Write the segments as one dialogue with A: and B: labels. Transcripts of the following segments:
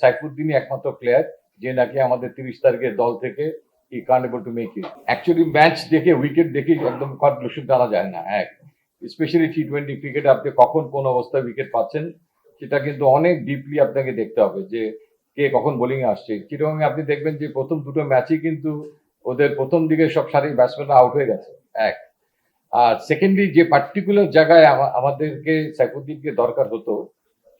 A: সাইফুদ্দিনই একমাত্র প্লেয়ার যে নাকি আমাদের তিরিশ তারিখের দল থেকে ই can to make it actually match দেখে উইকেট দেখে একদম কনক্লুশন টানা যায় না, এক। স্পেশালি টি টোয়েন্টি ক্রিকেটে আপনি কখন কোন অবস্থায় উইকেট পাচ্ছেন, সেটা কিন্তু অনেক ডিপলি আপনাকে দেখতে হবে যে কে কখন বোলিং আসছে। কীরকম আপনি দেখবেন যে প্রথম দুটো ম্যাচই কিন্তু ওদের প্রথম দিকে সব সারি ব্যাটসম্যানরা আউট হয়ে গেছে, এক। আর সেকেন্ডলি যে পার্টিকুলার জায়গায় আমাদেরকে সাইফুদ্দিনকে দরকার হতো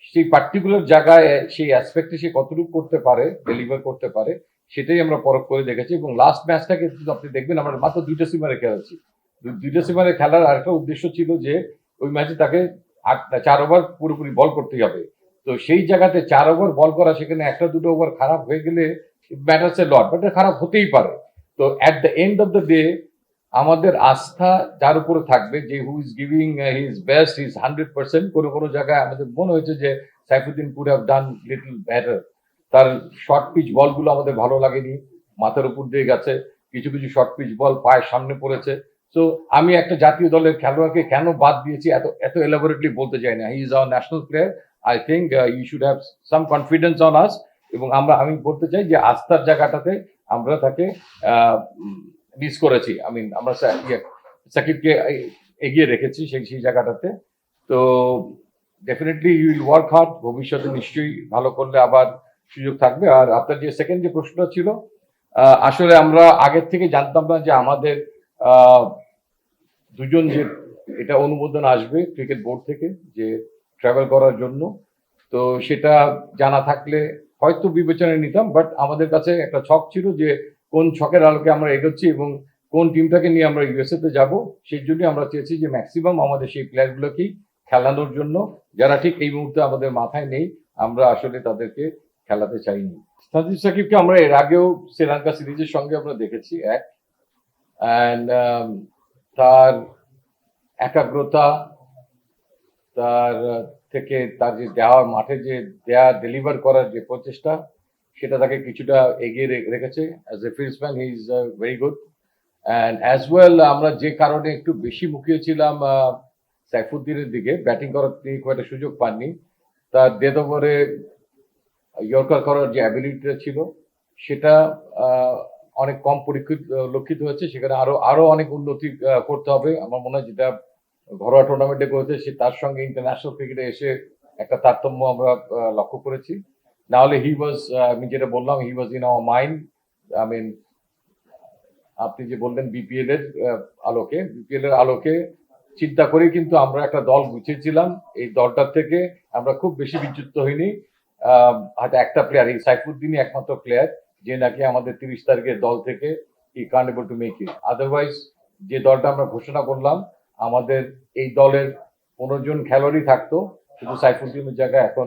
A: সেই পার্টিকুলার জায়গায় সেই অ্যাসপেক্টে সে কতটুকু করতে পারে ডেলিভার করতে পারে, সেটাই আমরা পরখ করে দেখেছি এবং লাস্ট ম্যাচটাকে কিন্তু আপনি দেখবেন, আমরা মাত্র দুইটা সিমারে খেলেছি দুইটা সিমারে খেলার আরেকটা উদ্দেশ্য ছিল যে ওই ম্যাচে তাকে চার ওভার পুরোপুরি বল করতে হবে। তো সেই জায়গাতে চার ওভার বল করা, সেখানে একটা, দুটো ওভার খারাপ হয়ে গেলে ম্যাটার্স এ লট বাট খারাপ হতেই পারে। তো at the end of the day আমাদের আস্থা যার উপরে থাকবে, যে who is giving his best his hundred percent কোনো কোনো জায়গায় আমাদের মনে হয়েছে যে Saifuddin could have done little better তার শর্ট পিচ বলগুলো আমাদের ভালো লাগেনি, মাথার উপর দিয়ে গেছে। কিছু কিছু শর্ট পিচ বল পায়ের সামনে পড়েছে। সো আমি একটা জাতীয় দলের খেলোয়াড়কে কেন বাদ দিয়েছি এত এত এলাবোরেটলি বলতে চাই না। He is our national player I think you should have some confidence on us এবং আমরা, আমি বলতে চাই যে আস্থার জায়গাটাতে আমরা তাকে মিস করেছি। আই মিন আমরা ইয়ে, সাকিবকে এগিয়ে রেখেছি সেই সেই জায়গাটাতে। তো definitely you will work hard ভবিষ্যতে নিশ্চয়ই ভালো করলে আবার সুযোগ থাকবে। আর আপনার যে সেকেন্ড যে প্রশ্নটা ছিল আসলে আমরা আগের থেকে জানতাম না যে আমাদের দুজন যে এটা অনুমোদন আসবে ক্রিকেট বোর্ড থেকে যে ট্রাভেল করার জন্য। তো সেটা জানা থাকলে হয়তো বিবেচনায় নিতাম বাট আমাদের কাছে একটা ছক ছিল যে কোন ছকের আলোকে আমরা এগোচ্ছি এবং কোন টিমটাকে নিয়ে আমরা ইউএসএ তে যাব, সেই জন্য আমরা চেয়েছি যে ম্যাক্সিমাম আমাদের সেই প্লেয়ারগুলোকেই খেলানোর জন্য। যারা ঠিক এই মুহূর্তে আমাদের মাথায় নেই, আমরা আসলে তাদেরকে খেলাতে চাইনি। সাজিদ সাকিবকে আমরা এর আগেও শ্রীলঙ্কা সিরিজের সঙ্গে আমরা দেখেছি, এক। অ্যান্ড তার একাগ্রতা, তার থেকে তার যে দেওয়ার মাঠে যে দেয়া ডেলিভার করার যে প্রচেষ্টা সেটা তাকে কিছুটা এগিয়ে রেখেছে। As a fieldsman he is very good and as well আমরা যে কারণে একটু বেশি মুখিয়েছিলাম সাইফুদ্দিনের দিকে, ব্যাটিং করার তিনি খুব একটা সুযোগ পাননি। তার ডেথ ওভারে ইয়র্কার করার যে অ্যাবিলিটিটা ছিল, সেটা অনেক কম পরীক্ষিত, লক্ষিত হয়েছে। সেখানে আরও আরও অনেক উন্নতি করতে হবে। আমার মনে হয় যেটা ঘরোয়া টুর্নামেন্টে করেছে, সে তার সঙ্গে ইন্টারন্যাশনাল ক্রিকেটে এসে একটা তারতম্য আমরা লক্ষ্য করেছি। না হলে হি ওয়াজ আমি যেটা বললাম he was in our mind I mean আপনি যে বললেন বিপিএল এর আলোকে বিপিএল এর আলোকে চিন্তা করে কিন্তু আমরা একটা দল গুছিয়েছিলাম। এই দলটার থেকে আমরা খুব বেশি বিচ্যুত হইনি। হয়তো একটা প্লেয়ার এই সাইফুদ্দিনই একমাত্র প্লেয়ার যে নাকি আমাদের তিরিশ তারিখের দল থেকে ই can able to make it otherwise যে দলটা আমরা ঘোষণা করলাম, আমাদের এই দলের পনেরো জন খেলোয়াড়ই থাকতো, শুধু সাইফুদ্দিনের জায়গায় এখন